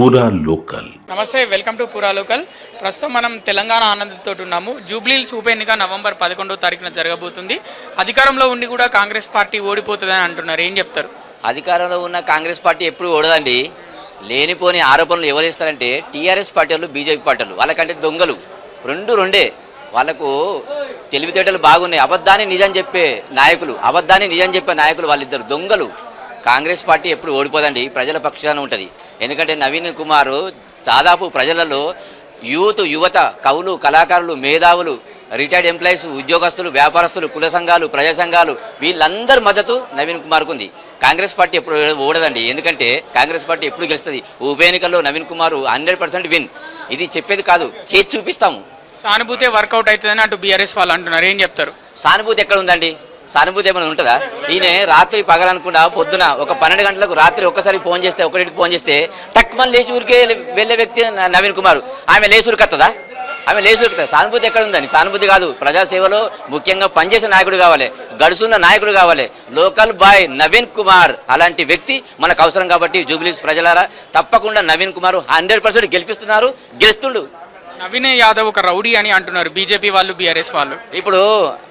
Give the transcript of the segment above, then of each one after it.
పూరా లోకల్ నమస్తే welcome to పురా లోకల్ ప్రస్తుతం మనం తెలంగాణ ఆనందంతో ఉన్నాము. జూబ్లీహిల్స్ ఉప ఎన్నిక నవంబర్ పదకొండవ తారీఖున జరగబోతుంది. అధికారంలో ఉండి కూడా కాంగ్రెస్ పార్టీ ఓడిపోతుందని అంటున్నారు. ఏం చెప్తారు? అధికారంలో ఉన్న కాంగ్రెస్ పార్టీ ఎప్పుడు ఓడదండి. లేనిపోని ఆరోపణలు ఎవరు ఇస్తారంటే టీఆర్ఎస్ పార్టీ వాళ్ళు బీజేపీ పార్టీ వాళ్ళు. వాళ్ళకంటే దొంగలు. రెండు రెండే. వాళ్ళకు తెలివితేటలు బాగున్నాయి. అబద్ధాన్ని నిజం చెప్పే నాయకులు అబద్ధాన్ని నిజం చెప్పే నాయకులు వాళ్ళిద్దరు దొంగలు. కాంగ్రెస్ పార్టీ ఎప్పుడు ఓడిపోదండి. ప్రజల పక్షాన ఉంటుంది. ఎందుకంటే నవీన్ కుమార్ దాదాపు ప్రజలలో యూత్ యువత కవులు కళాకారులు మేధావులు రిటైర్డ్ ఎంప్లాయీస్ ఉద్యోగస్తులు వ్యాపారస్తులు కుల సంఘాలు ప్రజా సంఘాలు వీళ్ళందరి మద్దతు నవీన్ కుమార్కు ఉంది. కాంగ్రెస్ పార్టీ ఎప్పుడు ఓడదండి. ఎందుకంటే కాంగ్రెస్ పార్టీ ఎప్పుడు గెలుస్తుంది? ఉప ఎన్నికల్లో Naveen Kumar hundred percent win. ఇది చెప్పేది కాదు. చేసి చూపిస్తాము. సానుభూతే వర్కౌట్ అవుతుందని అటు బీఆర్ఎస్ వాళ్ళు అంటున్నారు. ఏం చెప్తారు? సానుభూతి ఎక్కడ ఉందండి? సానుభూతి ఏమైనా ఉంటుందా? ఈయన రాత్రి పగలనుకుండా పొద్దున ఒక పన్నెండు గంటలకు రాత్రి ఒక్కసారి ఫోన్ చేస్తే ఒకటికి ఫోన్ చేస్తే టక్మన్ లేచి ఊరికే వెళ్ళే వ్యక్తి నవీన్ కుమార్. ఆమె లేచి ఉరుకత్తదా? ఆమె లేచి సానుభూతి ఎక్కడ ఉందని? సానుభూతి కాదు ప్రజాసేవలో ముఖ్యంగా పనిచేసే నాయకుడు కావాలి గడుసున్న నాయకుడు కావాలి. లోకల్ బాయ్ నవీన్ కుమార్ అలాంటి వ్యక్తి మనకు అవసరం కాబట్టి జూబ్లీస్ ప్రజలారా తప్పకుండా నవీన్ కుమార్ హండ్రెడ్ పర్సెంట్ గెలిపిస్తున్నారు గెలుస్తుండు. నవీన్ యాదవ్ ఒక రౌడీ అని అంటున్నారు. బీజేపీ వాళ్ళు బీఆర్ఎస్ వాళ్ళు. ఇప్పుడు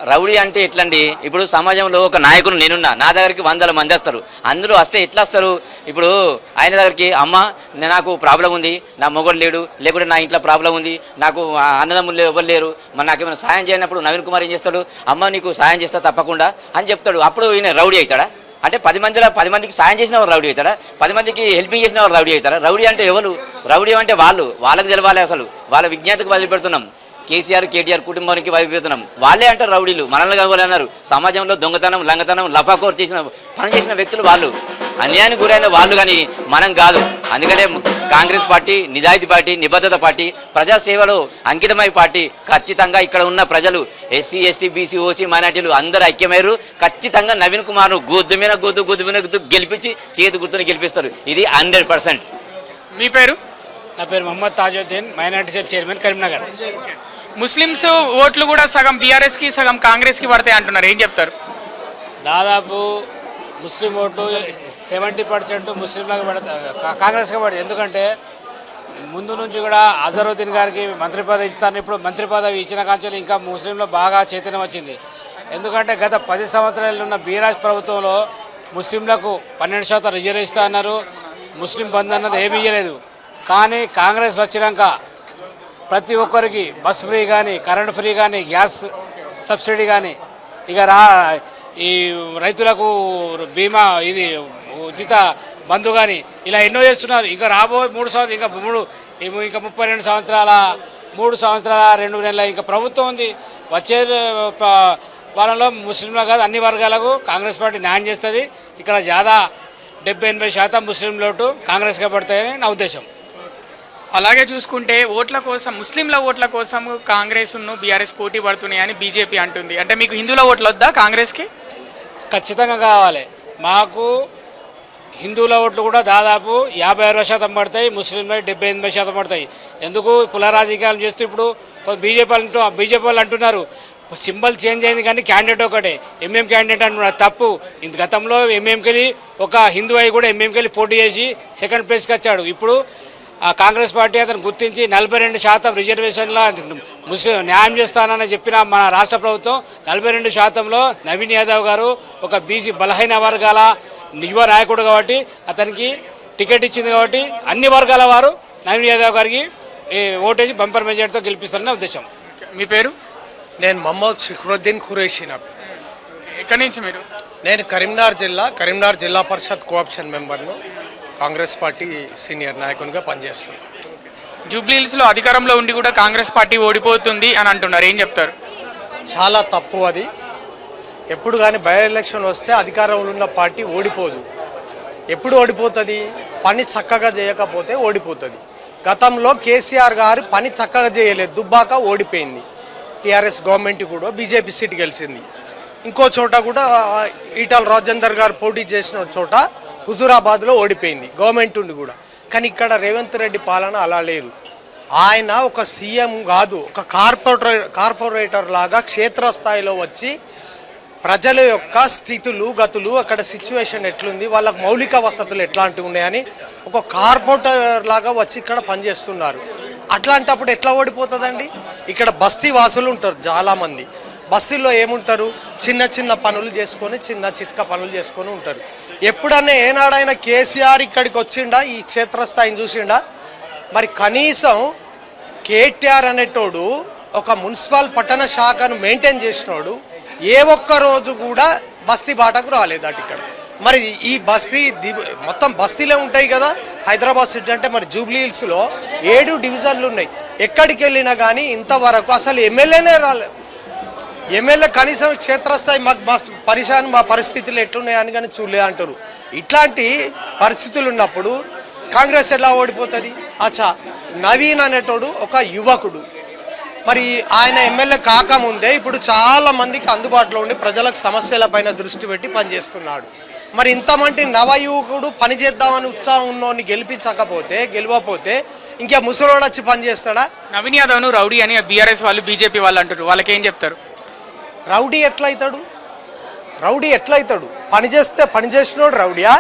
రౌడీ అంటే ఎట్లండి? ఇప్పుడు సమాజంలో ఒక నాయకుడు నేనున్నా. నా దగ్గరికి వందల మంది వస్తారు. అందులో వస్తే ఎట్లా వస్తారు? ఇప్పుడు ఆయన దగ్గరికి అమ్మ నాకు ప్రాబ్లం ఉంది. నా మొగడు లేడు. లేకుంటే నా ఇంట్లో ప్రాబ్లం ఉంది. నాకు ఆ అన్నదమ్ములు ఎవరు లేరు. మరి నాకేమైనా సాయం చేయనప్పుడు నవీన్ కుమార్ ఏం చేస్తాడు? అమ్మ నీకు సాయం చేస్తా తప్పకుండా అని చెప్తాడు. అప్పుడు ఈయన రౌడీ అవుతాడా? అంటే పది మందిలో పది మందికి సాయం చేసిన వారు రౌడీ అవుతారా పది మందికి హెల్పింగ్ చేసిన వారు రౌడీ అవుతారా? రౌడీ అంటే ఎవరు? రౌడీ అంటే వాళ్ళు. వాళ్ళకి తెలవాలి అసలు. వాళ్ళ విజ్ఞాతకు వదిలిపెడుతున్నాం కేసీఆర్ కేటీఆర్ కుటుంబానికి వదిలిపెడుతున్నాం వాళ్ళే అంటారు రౌడీలు. మనల్ని కావాలన్నారు సమాజంలో దొంగతనం లంగతనం లఫాకోర్ చేసిన పని చేసిన వ్యక్తులు వాళ్ళు. అన్యాయానికి గురైన వాళ్ళు కానీ మనం కాదు. అందుకనే కాంగ్రెస్ పార్టీ నిజాయితీ పార్టీ నిబద్ధత పార్టీ ప్రజాసేవలో అంకితమై పార్టీ ఖచ్చితంగా ఇక్కడ ఉన్న ప్రజలు ఎస్సీ ఎస్టీ బీసీ ఓసీ మైనార్టీలు అందరూ ఐక్యమయ్యారు. ఖచ్చితంగా నవీన్ కుమార్ గుద్దు మీద గుద్దు గుద్దు మీద గుద్దు గెలిపించి చేతి గుర్తుని గెలిపిస్తారు. ఇది హండ్రెడ్ పర్సెంట్. మీ పేరు? నా పేరు Mohammed Tajuddin minority cell chairman Karimnagar. Muslims ఓట్లు కూడా సగం బీఆర్ఎస్కి సగం కాంగ్రెస్కి పడతాయి అంటున్నారు. ఏం చెప్తారు? దాదాపు ముస్లిం ఓట్లు సెవెంటీ పర్సెంట్ ముస్లింలకు పడతా కాంగ్రెస్గా పడుతుంది ఎందుకంటే ముందు నుంచి కూడా అజరుద్దీన్ గారికి మంత్రి పదవి ఇస్తాను ఇప్పుడు మంత్రి పదవి ఇచ్చిన కాంచెలు ఇంకా ముస్లింలో బాగా చైతన్యం వచ్చింది. ఎందుకంటే గత పది సంవత్సరాలు ఉన్న బీరాజ్ ప్రభుత్వంలో ముస్లింలకు పన్నెండు శాతం రిజర్వ్ ఇస్తా అన్నారు. ముస్లిం బంద్ అన్నది ఏమీ ఇవ్వలేదు కానీ కాంగ్రెస్ వచ్చినాక ప్రతి ఒక్కరికి బస్ ఫ్రీ కానీ కరెంట్ ఫ్రీ కానీ గ్యాస్ సబ్సిడీ కానీ ఇక రా ఈ రైతులకు బీమా ఇది ఉచిత బంధు కానీ ఇలా ఎన్నో చేస్తున్నారు. ఇంకా రాబోయే మూడు సంవత్సరాలు ఇంకా మూడు ఇంకా ముప్పై రెండు సంవత్సరాల మూడు సంవత్సరాల రెండు నెలల ఇంకా ప్రభుత్వం ఉంది. వచ్చే ప- వారంలో ముస్లింలు కాదు అన్ని వర్గాలకు కాంగ్రెస్ పార్టీ న్యాయం చేస్తుంది. ఇక్కడ జాదా డెబ్బై ఎనభై శాతం ముస్లిం లోటు కాంగ్రెస్గా పడతాయని నా ఉద్దేశం. అలాగే చూసుకుంటే ఓట్ల కోసం ముస్లింల ఓట్ల కోసం కాంగ్రెస్ బీఆర్ఎస్ పోటీ పడుతున్నాయని బీజేపీ అంటుంది. అంటే మీకు హిందువుల ఓట్లు వద్దా కాంగ్రెస్కి? ఖచ్చితంగా కావాలి. మాకు హిందువుల ఓట్లు కూడా దాదాపు యాభై అరవై శాతం పడతాయి ముస్లింలు డెబ్బై ఎనిమిది శాతం పడతాయి. ఎందుకు? కుల రాజకీయాలు చేస్తూ ఇప్పుడు బీజేపీ అంటూ బీజేపీ వాళ్ళు అంటున్నారు. సింబల్ చేంజ్ అయింది కానీ క్యాండిడేట్ ఒకటే ఎంఎం క్యాండిడేట్ అంటున్నారు. తప్పు. ఇంత గతంలో ఎంఎంకెళ్ళి ఒక హిందూ అయి కూడా ఎంఎంకెళ్ళి పోటీ చేసి సెకండ్ ప్లేస్కి వచ్చాడు. ఇప్పుడు కాంగ్రెస్ పార్టీ అతను గుర్తించి నలభై రెండు శాతం రిజర్వేషన్లో ముస్లిం న్యాయం చేస్తానని చెప్పిన మన రాష్ట్ర ప్రభుత్వం నలభై రెండు శాతంలో నవీన్ యాదవ్ గారు ఒక బీసీ బలహీన వర్గాల యువ నాయకుడు కాబట్టి అతనికి టికెట్ ఇచ్చింది కాబట్టి అన్ని వర్గాల వారు నవీన్ యాదవ్ గారికి ఈ ఓటేసి బంపర్ మెజార్టీతో గెలిపిస్తారని ఉద్దేశం. మీ పేరు? నేను మహమ్మద్ షిఖ్రుద్దీన్ ఖురేషి నా పేరు. ఎక్కడి నుంచి మీరు? నేను కరీంనగర్ జిల్లా కరీంనగర్ జిల్లా పరిషత్ కోఆప్షన్ మెంబర్ను. కాంగ్రెస్ పార్టీ సీనియర్ నాయకునిగా పనిచేస్తున్నాను జూబ్లీహిల్స్లో అధికారంలో ఉండి కూడా కాంగ్రెస్ పార్టీ ఓడిపోతుంది అని అంటున్నారు. ఏం చెప్తారు? చాలా తప్పు అది. ఎప్పుడు కానీ బై ఎలక్షన్ వస్తే అధికారంలో ఉన్న పార్టీ ఓడిపోదు. ఎప్పుడు ఓడిపోతుంది? పని చక్కగా చేయకపోతే ఓడిపోతుంది. గతంలో కేసీఆర్ గారు పని చక్కగా చేయలేదు. దుబ్బాక ఓడిపోయింది. టీఆర్ఎస్ గవర్నమెంట్ కూడా బీజేపీ సీట్ గెలిచింది. ఇంకో చోట కూడా ఈటల రాజేందర్ గారు పోటీ చేసిన చోట హుజూరాబాద్లో ఓడిపోయింది. గవర్నమెంట్ ఉండి కూడా. కానీ ఇక్కడ రేవంత్ రెడ్డి పాలన అలా లేదు. ఆయన ఒక సీఎం కాదు ఒక కార్పొరేటర్ కార్పొరేటర్ లాగా క్షేత్రస్థాయిలో వచ్చి ప్రజల యొక్క స్థితులు గతులు అక్కడ సిచ్యువేషన్ ఎట్లుంది వాళ్ళకు మౌలిక వసతులు ఎట్లాంటివి ఉన్నాయని ఒక కార్పొరేటర్ లాగా వచ్చి ఇక్కడ పనిచేస్తున్నారు. అట్లాంటప్పుడు ఎట్లా ఓడిపోతుందండి? ఇక్కడ బస్తీ వాసులు ఉంటారు చాలామంది. బస్తీల్లో ఏముంటారు? చిన్న చిన్న పనులు చేసుకొని చిన్న చిత్క పనులు చేసుకొని ఉంటారు. ఎప్పుడన్నా ఏనాడైనా కేసీఆర్ ఇక్కడికి వచ్చిండా? ఈ క్షేత్రస్థాయిని చూసిండా? మరి కనీసం కేటీఆర్ అనేటోడు ఒక మున్సిపల్ పట్టణ శాఖను మెయింటైన్ చేసినోడు ఏ ఒక్క రోజు కూడా బస్తీ బాటకు రాలేదు అటు ఇక్కడ. మరి ఈ బస్తీ మొత్తం బస్తీలే ఉంటాయి కదా హైదరాబాద్ సిటీ అంటే మరి జూబ్లీ హిల్స్లో ఏడు డివిజన్లు ఉన్నాయి. ఎక్కడికి వెళ్ళినా కానీ ఇంతవరకు అసలు ఎమ్మెల్యేనే రాలేదు ఎమ్మెల్యే కనీసం క్షేత్రస్థాయి మాకు మా పరిశాన్ మా పరిస్థితులు ఎట్లున్నాయని కానీ చూడలే అంటారు. ఇట్లాంటి పరిస్థితులు ఉన్నప్పుడు కాంగ్రెస్ ఎలా ఓడిపోతుంది? అచ్చా నవీన్ అనేటోడు ఒక యువకుడు. మరి ఆయన ఎమ్మెల్యే కాకముందే ఇప్పుడు చాలా మందికి అందుబాటులో ఉండి ప్రజలకు సమస్యలపైన దృష్టి పెట్టి పనిచేస్తున్నాడు. మరి ఇంతమంది నవ యువకుడు పని చేద్దామని ఉత్సాహం ఉన్నోని గెలిపించకపోతే గెలవకపోతే ఇంకా ముసలోడు వచ్చి పని నవీన్ యాదవ్ను రౌడీ అని బీఆర్ఎస్ వాళ్ళు బీజేపీ వాళ్ళు అంటారు వాళ్ళకేం చెప్తారు? రౌడీ ఎట్లయితాడు? రౌడీ ఎట్లయితాడు? పని చేస్తే పని చేసినోడు రౌడీయా?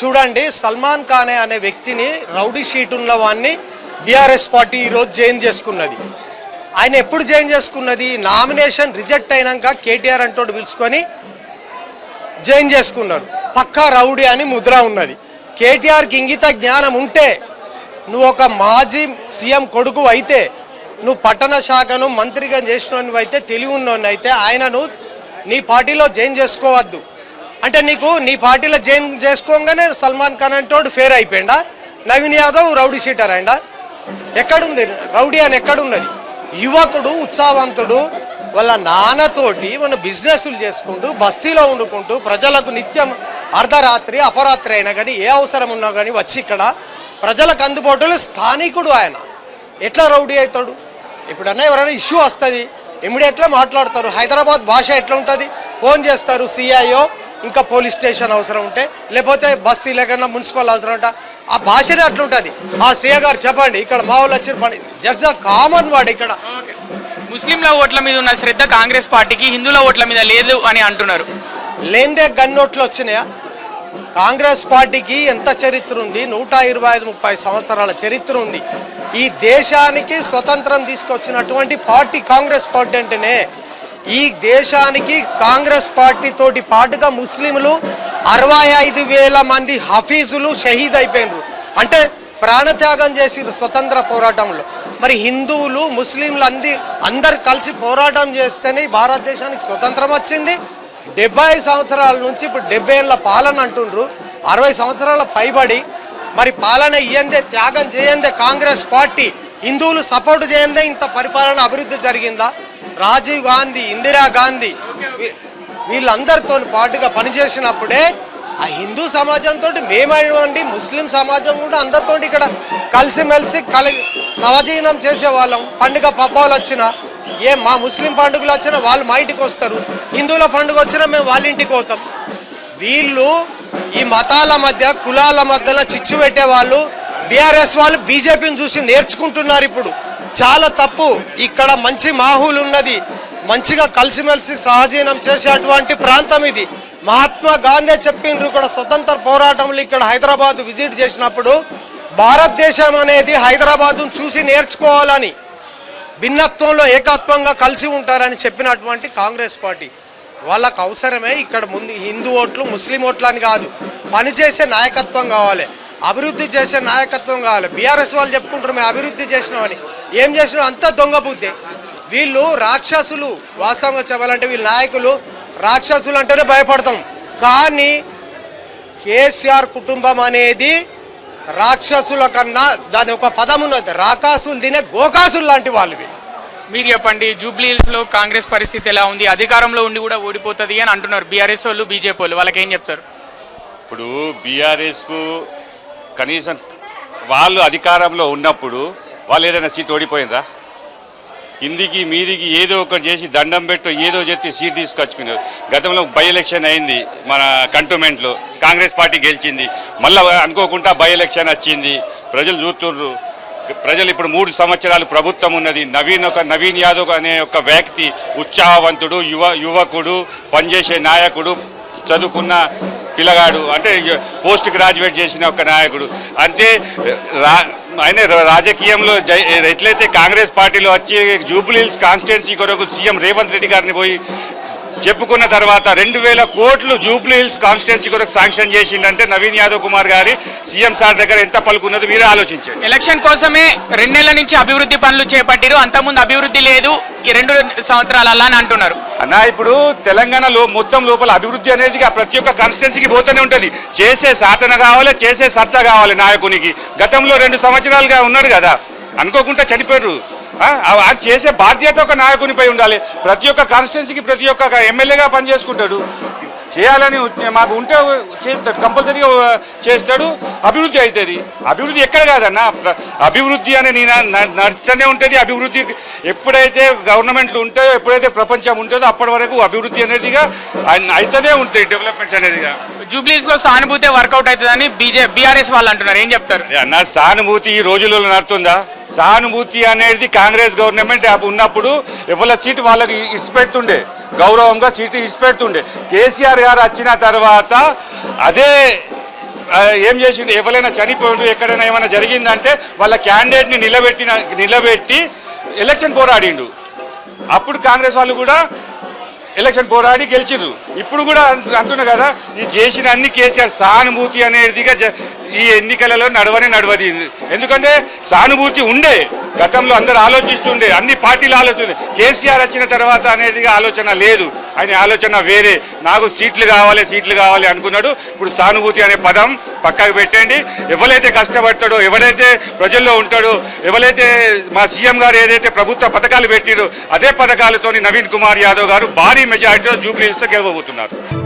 చూడండి సల్మాన్ ఖాన్ అనే వ్యక్తిని రౌడీ షీట్ ఉన్న వాడిని బీఆర్ఎస్ పార్టీ ఈరోజు జాయిన్ చేసుకున్నది. ఆయన ఎప్పుడు జైన్ చేసుకున్నది? నామినేషన్ రిజెక్ట్ అయినాక కేటీఆర్ అంటోడు పిలుచుకొని జాయిన్ చేసుకున్నారు. పక్కా రౌడీ అని ముద్ర ఉన్నది. కేటీఆర్కి ఇంగిత జ్ఞానం ఉంటే నువ్వు ఒక మాజీ సీఎం కొడుకు అయితే నువ్వు పట్టణ శాఖను మంత్రిగా చేసిన అయితే తెలివి ఉన్నోని అయితే ఆయనను నీ పార్టీలో జాయిన్ చేసుకోవద్దు. అంటే నీకు నీ పార్టీలో జాయిన్ చేసుకోగానే సల్మాన్ ఖాన్ అంటోడు ఫేర్ అయిపోయిందా నవీన్ యాదవ్ రౌడీ షీటర్ అయిందా ఎక్కడుంది? రౌడీ అని ఎక్కడున్నది? యువకుడు ఉత్సాహవంతుడు వాళ్ళ నాన్నతోటి మన బిజినెస్లు చేసుకుంటూ బస్తీలో వండుకుంటూ ప్రజలకు నిత్యం అర్ధరాత్రి అపరాత్రి అయినా కానీ ఏ అవసరం ఉన్నా కానీ వచ్చి ఇక్కడ ప్రజలకు అందుబాటులో స్థానికుడు ఆయన. ఎట్లా రౌడీ అవుతాడు? ఇప్పుడన్నా ఎవరైనా ఇష్యూ వస్తుంది ఇమీడియట్గా మాట్లాడతారు. హైదరాబాద్ భాష ఎట్లా ఉంటుంది ఫోన్ చేస్తారు సిఐఓ ఇంకా పోలీస్ స్టేషన్ అవసరం ఉంటే లేకపోతే బస్తీ లేకన్నా మున్సిపల్ అవసరం ఉంటే ఆ భాషనే అట్లుంటుంది. ఆ సీఏ గారు చెప్పండి ఇక్కడ మా వాళ్ళు వచ్చి పని జస్ట్ కామన్ వాడు ఇక్కడ. ముస్లింల ఓట్ల మీద ఉన్న శ్రద్ధ కాంగ్రెస్ పార్టీకి హిందువుల ఓట్ల మీద లేదు అని అంటున్నారు. లేనిదే గన్నోట్లు వచ్చినాయా? కాంగ్రెస్ పార్టీకి ఎంత చరిత్ర ఉంది? నూట ఇరవై ఐదు ముప్పై సంవత్సరాల చరిత్ర ఉంది. ఈ దేశానికి స్వతంత్రం తీసుకొచ్చినటువంటి పార్టీ కాంగ్రెస్ పార్టీ అంటేనే ఈ దేశానికి కాంగ్రెస్ పార్టీ తోటి పాటుగా ముస్లింలు అరవై ఐదు వేల మంది హఫీజులు షహీద్ అయిపోయినారు. అంటే ప్రాణత్యాగం చేసిరు స్వతంత్ర పోరాటంలో. మరి హిందువులు ముస్లింలు అంది అందరు కలిసి పోరాటం చేస్తేనే భారతదేశానికి స్వతంత్రం వచ్చింది. డెబ్బై సంవత్సరాల నుంచి ఇప్పుడు డెబ్బై ఏళ్ళ పాలన అంటుండ్రు. అరవై సంవత్సరాల పైబడి మరి పాలన ఇయ్యందే త్యాగం చేయందే కాంగ్రెస్ పార్టీ హిందువులు సపోర్ట్ చేయందే ఇంత పరిపాలన అభివృద్ధి జరిగిందా? రాజీవ్ గాంధీ ఇందిరా గాంధీ వీళ్ళందరితో పాటుగా పనిచేసినప్పుడే ఆ హిందూ సమాజంతో మేమైనండి ముస్లిం సమాజం కూడా అందరితో ఇక్కడ కలిసిమెలిసి కలి సహజీవనం చేసేవాళ్ళం. పండుగ పబ్బాలు వచ్చినా ఏ మా ముస్లిం పండుగలు వచ్చినా వాళ్ళు మా ఇంటికి వస్తారు. హిందువుల పండుగ వచ్చినా మేము వాళ్ళ ఇంటికి పోతాం. వీళ్ళు ఈ మతాల మధ్య కులాల మధ్యలో చిచ్చు పెట్టే వాళ్ళు బీఆర్ఎస్ వాళ్ళు బీజేపీని చూసి నేర్చుకుంటున్నారు ఇప్పుడు. చాలా తప్పు. ఇక్కడ మంచి మాహులు ఉన్నది. మంచిగా కలిసిమెలిసి సహజీవనం చేసేటువంటి ప్రాంతం ఇది. మహాత్మా గాంధీ చెప్పిండ్రు కూడా స్వతంత్ర పోరాటంలో ఇక్కడ హైదరాబాద్ విజిట్ చేసినప్పుడు భారతదేశం అనేది హైదరాబాద్ను చూసి నేర్చుకోవాలని. భిన్నత్వంలో ఏకత్వంగా కలిసి ఉంటారని చెప్పినటువంటి కాంగ్రెస్ పార్టీ. వాళ్ళకు అవసరమే ఇక్కడ ముందు హిందూ ఓట్లు ముస్లిం ఓట్లు అని కాదు. పనిచేసే నాయకత్వం కావాలి. అభివృద్ధి చేసే నాయకత్వం కావాలి. బీఆర్ఎస్ వాళ్ళు చెప్పుకుంటారు మేము అభివృద్ధి చేసినామని. ఏం చేసినా అంతా దొంగ బుద్ధి. వీళ్ళు రాక్షసులు వాస్తవంగా చెప్పాలంటే వీళ్ళ నాయకులు రాక్షసులు అంటేనే భయపడతాం. కానీ కేసీఆర్ కుటుంబం అనేది రాక్షసుల కన్నా దాని ఒక పదం ఉన్నది. రాకాసులు తినే గోకాసులు లాంటి వాళ్ళు మీరు చెప్పండి జూబ్లీ హిల్స్లో కాంగ్రెస్ పరిస్థితి ఎలా ఉంది? అధికారంలో ఉండి కూడా ఓడిపోతుంది అని అంటున్నారు బీఆర్ఎస్ వాళ్ళు బీజేపీ వాళ్ళు. వాళ్ళకి ఏం చెప్తారు? ఇప్పుడు బీఆర్ఎస్కు కనీసం వాళ్ళు అధికారంలో ఉన్నప్పుడు వాళ్ళు ఏదైనా సీట్ ఓడిపోయిందా? కిందికి మీదికి ఏదో ఒకటి చేసి దండం పెట్టు ఏదో చెప్పి సీట్ తీసుకొచ్చుకున్నారు. గతంలో బై ఎలక్షన్ అయింది మన కంటోన్మెంట్లో. కాంగ్రెస్ పార్టీ గెలిచింది. మళ్ళీ అనుకోకుండా బై ఎలక్షన్ వచ్చింది. ప్రజలు చూస్తుండ్రు ప్రజలు ఇప్పుడు మూడు సంవత్సరాలు ప్రభుత్వం ఉన్నది. నవీన్ ఒక నవీన్ యాదవ్ అనే ఒక వ్యక్తి ఉత్సాహవంతుడు యువ యువకుడు పనిచేసే నాయకుడు చదువుకున్న పిల్లగాడు అంటే పోస్ట్ గ్రాడ్యుయేట్ చేసిన ఒక నాయకుడు. అంటే రా ఆయన రాజకీయంలో జై ఎట్లయితే కాంగ్రెస్ పార్టీలో వచ్చి జూబ్లీహిల్స్ కాన్స్టిట్యున్సీ కొరకు సీఎం రేవంత్ రెడ్డి గారిని పోయి చెప్పుకున్న తర్వాత రెండు వేల కోట్లు జూబ్లీ హిల్స్ కాన్స్టిట్యున్సీ కొరకు శాంక్షన్ చేసిందంటే నవీన్ యాదవ్ కుమార్ గారి సీఎం సార్ దగ్గర ఎంత పలుకున్నది మీరే ఆలోచించండి. ఎలక్షన్ కోసమే రెండేళ్ళ నుంచి అభివృద్ధి పనులు చేపట్టిరు. అంతకుముందు అభివృద్ధి లేదు. ఈ రెండు సంవత్సరాలల్లా అని అంటున్నారు. అన్న ఇప్పుడు తెలంగాణలో మొత్తం లోపల అభివృద్ధి అనేది ప్రతి ఒక్క కాన్స్టిట్యున్సీకి పోతూనే ఉంటుంది. చేసే సాధన కావాలి చేసే సత్తా కావాలి నాయకునికి. గతంలో రెండు సంవత్సరాలుగా ఉన్నారు కదా. అనుకోకుండా చనిపోయారు ఆ చేసే బాధ్యత ఒక నాయకునిపై ఉండాలి. ప్రతి ఒక్క కాన్స్టిట్యున్సీకి ప్రతి ఒక్క ఎమ్మెల్యేగా పనిచేసుకుంటాడు. చేయాలని మాకు ఉంటే చేస్తాడు కంపల్సరీగా చేస్తాడు. అభివృద్ధి అవుతుంది అభివృద్ధి ఎక్కడ కాదన్న అభివృద్ధి అనే నేను నడుస్తూనే ఉంటుంది. అభివృద్ధి ఎప్పుడైతే గవర్నమెంట్లు ఉంటాయో ఎప్పుడైతే ప్రపంచం ఉంటుందో అప్పటి వరకు అభివృద్ధి అనేదిగా అన్- అయితేనే ఉంటాయి డెవలప్మెంట్స్ అనేదిగా. జూబ్లీస్లో సానుభూతే వర్కౌట్ అవుతుందని బీజే బీఆర్ఎస్ వాళ్ళు అంటున్నారు. ఏం చెప్తారు? అన్న సానుభూతి ఈ రోజులలో నడుతుందా సానుభూతి అనేది కాంగ్రెస్ గవర్నమెంట్ ఉన్నప్పుడు ఎవరి సీటు వాళ్ళకి ఇచ్చిపెడుతుండే. గౌరవంగా సీటు ఇచ్చిపెడుతుండే. కేసీఆర్ గారు వచ్చిన తర్వాత అదే ఏం చేసిండు? ఎవరైనా చనిపోయిండు ఎక్కడైనా ఏమైనా జరిగిందంటే వాళ్ళ క్యాండిడేట్ని నిలబెట్టిన నిలబెట్టి ఎలక్షన్ పోరాడిండు. అప్పుడు కాంగ్రెస్ వాళ్ళు కూడా ఎలక్షన్ పోరాడి గెలిచిండ్రు ఇప్పుడు కూడా అంటు- అంటున్నా కదా ఇది చేసిన అన్ని కేసీఆర్ సానుభూతి అనేదిగా ఈ ఎన్నికలలో నడవని నడవది. ఎందుకంటే సానుభూతి ఉండే గతంలో అందరు ఆలోచిస్తుండే అన్ని పార్టీలు ఆలోచిస్తుండే. కేసీఆర్ వచ్చిన తర్వాత అనేదిగా ఆలోచన లేదు. ఆయన ఆలోచన వేరే. నాకు సీట్లు కావాలి సీట్లు కావాలి అనుకున్నాడు. ఇప్పుడు సానుభూతి అనే పదం పక్కకు పెట్టండి. ఎవరైతే కష్టపడతాడో ఎవరైతే ప్రజల్లో ఉంటాడో ఎవరైతే మా సీఎం గారు ఏదైతే ప్రభుత్వ పథకాలు పెట్టిరో అదే పథకాలతోని నవీన్ కుమార్ యాదవ్ గారు భారీ मेಜारिटी जुबली हिल्स